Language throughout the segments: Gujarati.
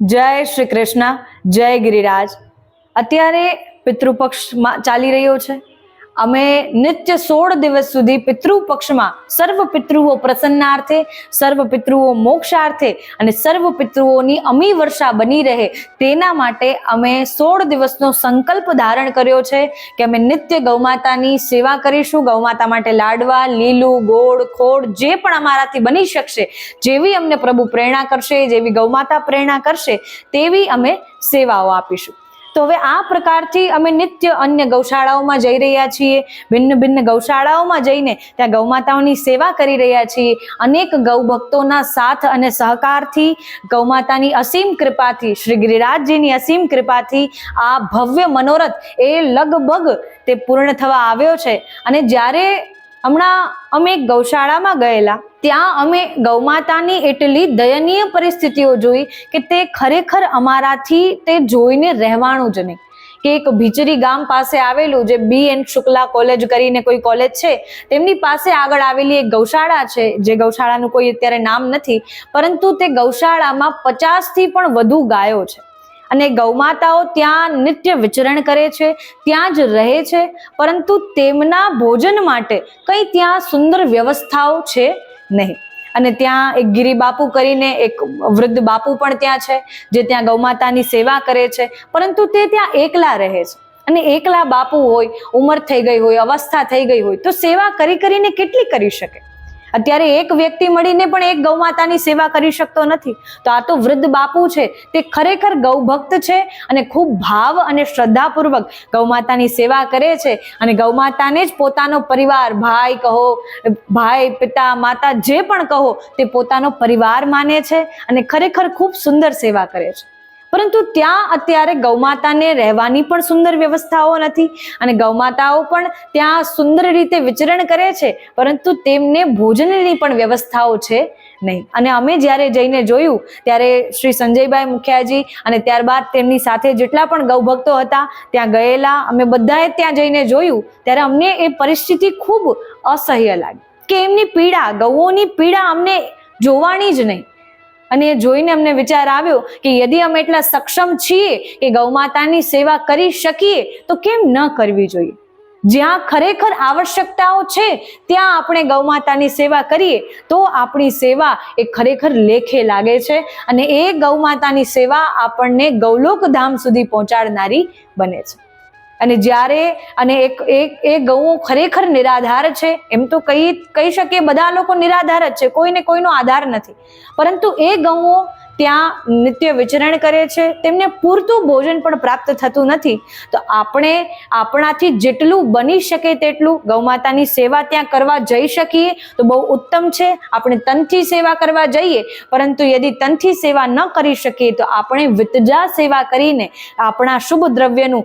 જય શ્રી કૃષ્ણ જય ગિરિરાજ. અત્યારે પિતૃપક્ષમાં ચાલી રહ્યો છે. અમે નિત્ય સોળ દિવસ સુધી પિતૃ પક્ષમાં સર્વ પિતૃઓ પ્રસન્નાર્થે, સર્વ પિતૃઓ મોક્ષાર્થે અને સર્વ પિતૃઓની અમી વર્ષા બની રહે તેના માટે અમે સોળ દિવસનો સંકલ્પ ધારણ કર્યો છે કે અમે નિત્ય ગૌમાતાની સેવા કરીશું ગૌમાતા માટે લાડવા, લીલું, ગોળ ખોડ જે પણ અમારાથી બની શકશે, જેવી અમને પ્રભુ પ્રેરણા કરશે, જેવી ગૌમાતા પ્રેરણા કરશે, તેવી અમે સેવાઓ આપીશું. તો હવે આ પ્રકારથી અમે નિત્ય અન્ય ગૌશાળાઓમાં જઈ રહ્યા છીએ. ભિન્ન ભિન્ન ગૌશાળાઓમાં જઈને ત્યાં ગૌમાતાઓની સેવા કરી રહ્યા છીએ. અનેક ગૌભક્તોના સાથ અને સહકારથી ગૌમાતાની અસીમ કૃપાથી, શ્રી ગિરિરાજજીની અસીમ કૃપાથી આ ભવ્ય મનોરથ એ લગભગ તે પૂર્ણ થવા આવ્યો છે. અને જ્યારે હમણાં અમે એક ગૌશાળામાં ગયેલા ત્યાં અમે ગૌમાતાની એટલી દયનીય પરિસ્થિતિઓ જોઈ કે તે ખરેખર અમારાથી તે જોઈને રહેવાનું જ નહીં. કે એક ભીચરી ગામ પાસે આવેલું જે બી એન શુક્લા કોલેજ કરીને કોઈ કોલેજ છે, તેમની પાસે આગળ આવેલી એક ગૌશાળા છે, જે ગૌશાળાનું કોઈ અત્યારે નામ નથી, પરંતુ તે ગૌશાળામાં પચાસથી પણ વધુ ગાયો છે. અને ગૌમાતાઓ ત્યાં નિત્ય વિચરણ કરે છે, ત્યાં જ રહે છે, પરંતુ તેમના ભોજન માટે કંઈ ત્યાં સુંદર વ્યવસ્થાઓ છે? નહીં. અને ત્યાં એક ગિરી બાપુ કરીને એક વૃદ્ધ બાપુ પણ ત્યાં છે, જે ત્યાં ગૌમાતાની સેવા કરે છે, પરંતુ તે ત્યાં એકલા રહે છે. અને એકલા બાપુ હોય, ઉંમર થઈ ગઈ હોય, અવસ્થા થઈ ગઈ હોય, તો સેવા કરી કરીને કેટલી કરી શકે? અત્યારે એક વ્યક્તિ મળીને પણ એક ગૌમાતાની સેવા કરી શકતો નથી. તો આ તો વૃદ્ધ બાપુ છે, તે ખરેખર ગૌભક્ત છે અને ખૂબ ભાવ અને શ્રદ્ધાપૂર્વક ગૌમાતાની સેવા કરે છે અને ગૌમાતાને જ પોતાનો પરિવાર, ભાઈ કહો, ભાઈ, પિતા, માતા જે પણ કહો, તે પોતાનો પરિવાર માને છે અને ખરેખર ખૂબ સુંદર સેવા કરે છે. પરંતુ ત્યાં અત્યારે ગૌમાતાને રહેવાની પણ સુંદર વ્યવસ્થાઓ નથી અને ગૌમાતાઓ પણ ત્યાં સુંદર રીતે વિચરણ કરે છે, પરંતુ તેમને ભોજનની પણ વ્યવસ્થાઓ છે નહીં. અને અમે જ્યારે જઈને જોયું, ત્યારે શ્રી સંજયભાઈ મુખિયાજી અને ત્યારબાદ તેમની સાથે જેટલા પણ ગૌભક્તો હતા, ત્યાં ગયેલા, અમે બધાએ ત્યાં જઈને જોયું, ત્યારે અમને એ પરિસ્થિતિ ખૂબ અસહ્ય લાગી કે એમની પીડા, ગૌઓની પીડા અમને જોવાની જ નહીં. અને એ જોઈને અમને વિચાર આવ્યો કે યદિ અમે એટલા સક્ષમ છીએ કે ગૌમાતાની સેવા કરી શકીએ, તો કેમ ન કરવી જોઈએ? જ્યાં ખરેખર આવશ્યકતાઓ છે, ત્યાં આપણે ગૌમાતાની સેવા કરીએ, તો આપણી સેવા એ ખરેખર લેખે લાગે છે અને એ ગૌમાતાની સેવા આપણને ગૌલોક ધામ સુધી પહોંચાડનારી બને છે. અને જ્યારે અને એક એક એ ગૌ ખરેખર નિરાધાર છે, એમ તો કહી કહી શકીએ બધા લોકો નિરાધાર જ છે, કોઈને કોઈનો આધાર નથી. પરંતુ એ ગૌઓ ત્યાં નિત્ય વિચરણ કરે છે. તેમને પૂરતું ભોજન પણ પ્રાપ્ત થતું નથી. તો આપણે આપણાથી જેટલું બની શકે તેટલું ગૌમાતાની સેવા ત્યાં કરવા જઈ શકીએ તો બહુ ઉત્તમ છે. આપણે તનથી સેવા કરવા જઈએ, પરંતુ યદિ તનથી સેવા ન કરી શકીએ તો આપણે વિતજા સેવા કરીને આપણા શુભ દ્રવ્યનું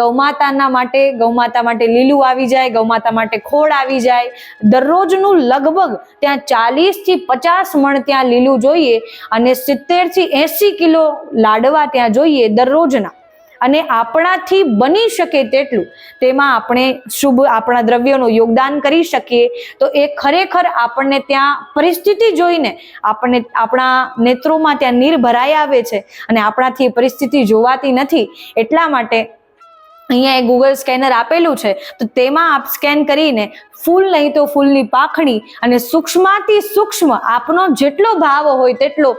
ગૌમાતાના માટે ગૌમાતા માટે લીલું આવી જાય ગૌમાતા માટે ખોળ આવી જાય. દરરોજનું લગભગ ત્યાં ચાલીસથી પચાસ મણ ત્યાં લીલું જોઈએ અને સિત્તેરથી એસી કિલો લાડવા ત્યાં જોઈએ દરરોજના. અને આપણાથી બની શકે તેટલું. તેમાં આપણે શુભ આપણા દ્રવ્યોનું યોગદાન કરી શકીએ. તો એ ખરેખર આપણને ત્યાં પરિસ્થિતિ જોઈને આપણને આપણા નેત્રોમાં ત્યાં નીર ભરાઈ આવે છે. અને આપણાથી એ પરિસ્થિતિ જોવાતી નથી. એટલા માટે અહીંયા એક ગૂગલ સ્કેનર આપેલું છે, તો તેમાં આપ સ્કેન કરીને ફૂલ નહીં તો ફૂલની પાંખડી અને સૂક્ષ્માથી સૂક્ષ્મ આપનો જેટલો ભાવ હોય તેટલો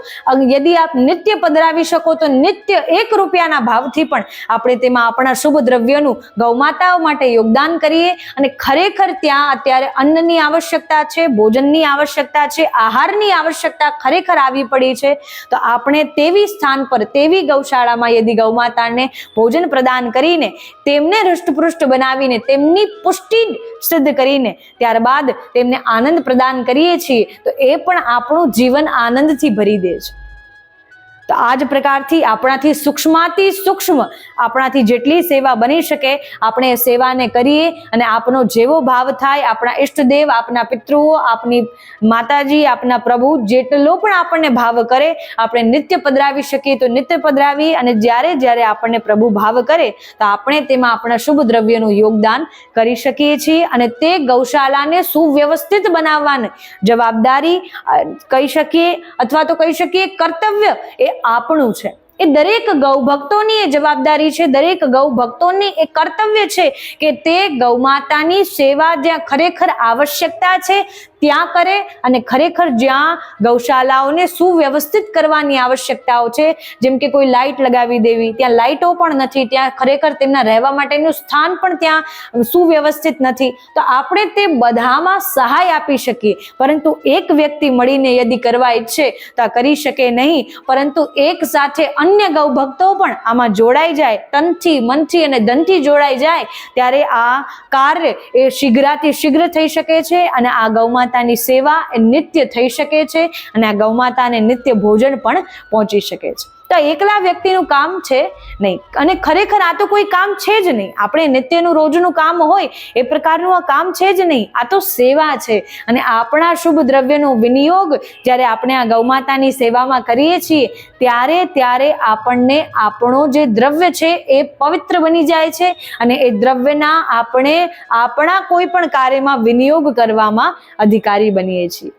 યદિ આપ નિત્ય પધરાવી શકો તો નિત્ય એક રૂપિયાના ભાવથી પણ આપણે તેમાં આપણા શુભ દ્રવ્યનું ગૌમાતાઓ માટે યોગદાન કરીએ અને ખરેખર ત્યાં અત્યારે અન્નની આવશ્યકતા છે, ભોજનની આવશ્યકતા છે, આહારની આવશ્યકતા ખરેખર આવી પડી છે, તો આપણે તેવી સ્થાન પર, તેવી ગૌશાળામાં યદિ ગૌમાતાને ભોજન પ્રદાન કરીને તેમને હૃષ્ટપૃષ્ટ બનાવીને, તેમની પુષ્ટિ સિદ્ધ કરીને, ત્યારબાદ તેમને આનંદ પ્રદાન કરીએ છીએ, તો એ પણ આપણું જીવન આનંદથી ભરી દે છે. તો આ જ પ્રકારથી આપણાથી સૂક્ષ્માથી સૂક્ષ્મ આપણાથી જેટલી સેવા બની શકે, આપણે સેવાને કરીએ અને આપનો જેવો ભાવ થાય, આપણા ઈષ્ટદેવ, આપના પિતૃઓ, આપની માતાજી, આપના પ્રભુ જેટલો પણ આપણને ભાવ કરે, આપણે નિત્ય પધરાવી શકીએ તો નિત્ય પધરાવી અને જ્યારે જ્યારે આપણને પ્રભુ ભાવ કરે, તો આપણે તેમાં આપણા શુભ દ્રવ્યનું યોગદાન કરી શકીએ છીએ અને તે ગૌશાલાને સુવ્યવસ્થિત બનાવવાની જવાબદારી કહી શકીએ અથવા તો કહી શકીએ કર્તવ્ય એ આપણું છે. એ દરેક ગૌ ભક્તોની એ જવાબદારી છે, દરેક ગૌ ભક્તોની એ કર્તવ્ય છે કે તે ગૌ માતાની સેવા જ્યાં ખરેખર આવશ્યકતા છે ત્યાં કરે અને ખરેખર જ્યાં ગૌશાલાઓને સુવ્યવસ્થિત કરવાની આવશ્યકતાઓ છે, જેમ કે કોઈ લાઇટ લગાવી દેવી, ત્યાં લાઇટો પણ નથી, ત્યાં ખરેખર તેમના રહેવા માટેનું સ્થાન પણ ત્યાં સુવ્યવસ્થિત નથી. તો આપણે તે બધામાં સહાય આપી શકીએ. પરંતુ એક વ્યક્તિ મળીને યદી કરવા ઈચ્છે તો કરી શકે નહીં. પરંતુ એક સાથે અન્ય ગૌ ભક્તો પણ આમાં જોડાઈ જાય, તનથી, મનથી અને ધનથી જોડાઈ જાય, ત્યારે આ કાર્ય એ શીઘ્રાથી શીઘ્ર થઈ શકે છે અને આ ગૌમાતાની સેવા એ નિત્ય થઈ શકે છે અને આ ગૌમાતાને નિત્ય ભોજન પણ પહોંચી શકે છે. તો એકલા વ્યક્તિનું કામ છે નહીં. અને ખરેખર આ તો કોઈ કામ છે જ નહીં. આપણે નિત્યનું રોજનું કામ હોય એ પ્રકારનું આ કામ છે જ નહીં. આ તો સેવા છે. અને આપણા શુભ દ્રવ્યનો વિનિયોગ જ્યારે આપણે આ ગૌમાતાની સેવામાં કરીએ છીએ, ત્યારે ત્યારે આપણને આપણો જે દ્રવ્ય છે એ પવિત્ર બની જાય છે અને એ દ્રવ્યના આપણે આપણા કોઈ પણ કાર્યમાં વિનિયોગ કરવામાં અધિકારી બનીએ છીએ.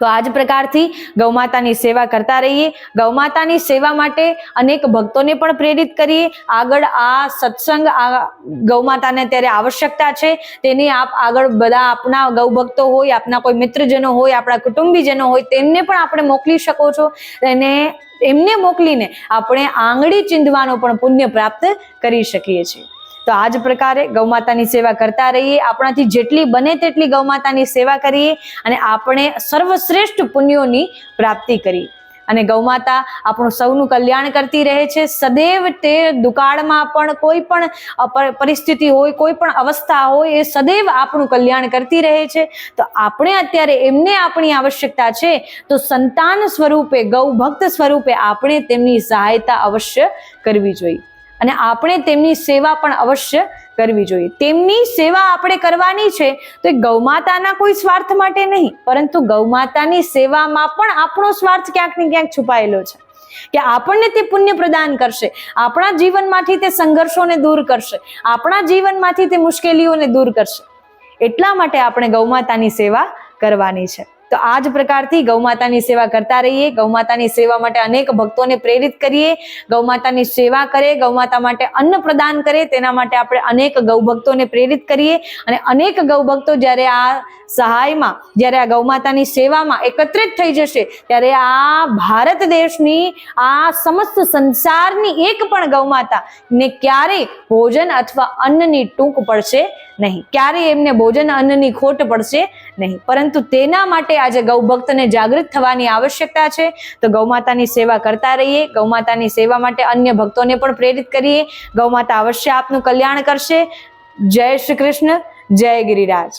તો આ જ પ્રકારથી ગૌમાતાની સેવા કરતા રહીએ. ગૌમાતાની સેવા માટે અનેક ભક્તોને પણ પ્રેરિત કરીએ. આગળ આ સત્સંગ આ ગૌમાતાને ત્યારે આવશ્યકતા છે. તેની આપ આગળ બધા આપના ગૌ ભક્તો હોય, આપના કોઈ મિત્રજનો હોય, આપણા કુટુંબીજનો હોય, તેમને પણ આપણે મોકલી શકો છો. અને એમને મોકલીને આપણે આંગળી ચીંધવાનો પણ પુણ્ય પ્રાપ્ત કરી શકીએ છીએ. તો આ જ પ્રકારે ગૌમાતાની સેવા કરતા રહીએ. આપણાથી જેટલી બને તેટલી ગૌમાતાની સેવા કરીએ અને આપણે સર્વશ્રેષ્ઠ પુણ્યોની પ્રાપ્તિ કરી. અને ગૌમાતા આપણું સૌનું કલ્યાણ કરતી રહે છે. સદૈવ તે દુકાળમાં પણ કોઈ પણ પરિસ્થિતિ હોય, કોઈ પણ અવસ્થા હોય, એ સદૈવ આપણું કલ્યાણ કરતી રહે છે. તો આપણે અત્યારે એમને આપણી આવશ્યકતા છે. તો સંતાન સ્વરૂપે, ગૌ ભક્ત સ્વરૂપે આપણે તેમની સહાયતા અવશ્ય કરવી જોઈએ. અને આપણે તેમની સેવા પણ અવશ્ય કરવી જોઈએ. તેમની સેવા આપણે કરવાની છે તો એ ગૌમાતાના કોઈ સ્વાર્થ માટે નહીં, પરંતુ ગૌમાતાની સેવામાં પણ આપણો સ્વાર્થ ક્યાંક ને ક્યાંક છુપાયેલો છે. કે આપણને તે પુણ્ય પ્રદાન કરશે, આપણા જીવનમાંથી તે સંઘર્ષોને દૂર કરશે, આપણા જીવનમાંથી તે મુશ્કેલીઓને દૂર કરશે. એટલા માટે આપણે ગૌમાતાની સેવા કરવાની છે. તો આ જ પ્રકારથી ગૌમાતાની સેવા કરતા રહીએ. ગૌમાતાની સેવા માટે અનેક ભક્તોને પ્રેરિત કરીએ. ગૌમાતાની સેવા કરે ગૌમાતા માટે અન્ન પ્રદાન કરે, તેના માટે આપણે અનેક ગૌભક્તોને પ્રેરિત કરીએ. અને અનેક ગૌભક્તો જ્યારે આ સહાયમાં, જ્યારે આ ગૌમાતાની સેવામાં એકત્રિત થઈ જશે, ત્યારે આ ભારત દેશની, આ સમસ્ત સંસારની એક પણ ગૌમાતા ને ક્યારેય ભોજન અથવા અન્નની ટૂંક પડશે નહીં. ક્યારેય એમને ભોજન અન્નની ખોટ પડશે નહીં. પરંતુ તેના માટે આજે ગૌભક્તને જાગૃત થવાની આવશ્યકતા છે. તો ગૌમાતાની સેવા કરતા રહીએ. ગૌમાતાની સેવા માટે અન્ય ભક્તોને પણ પ્રેરિત કરીએ. ગૌમાતા અવશ્ય આપનું કલ્યાણ કરશે. જય શ્રી કૃષ્ણ. જય ગિરિરાજ.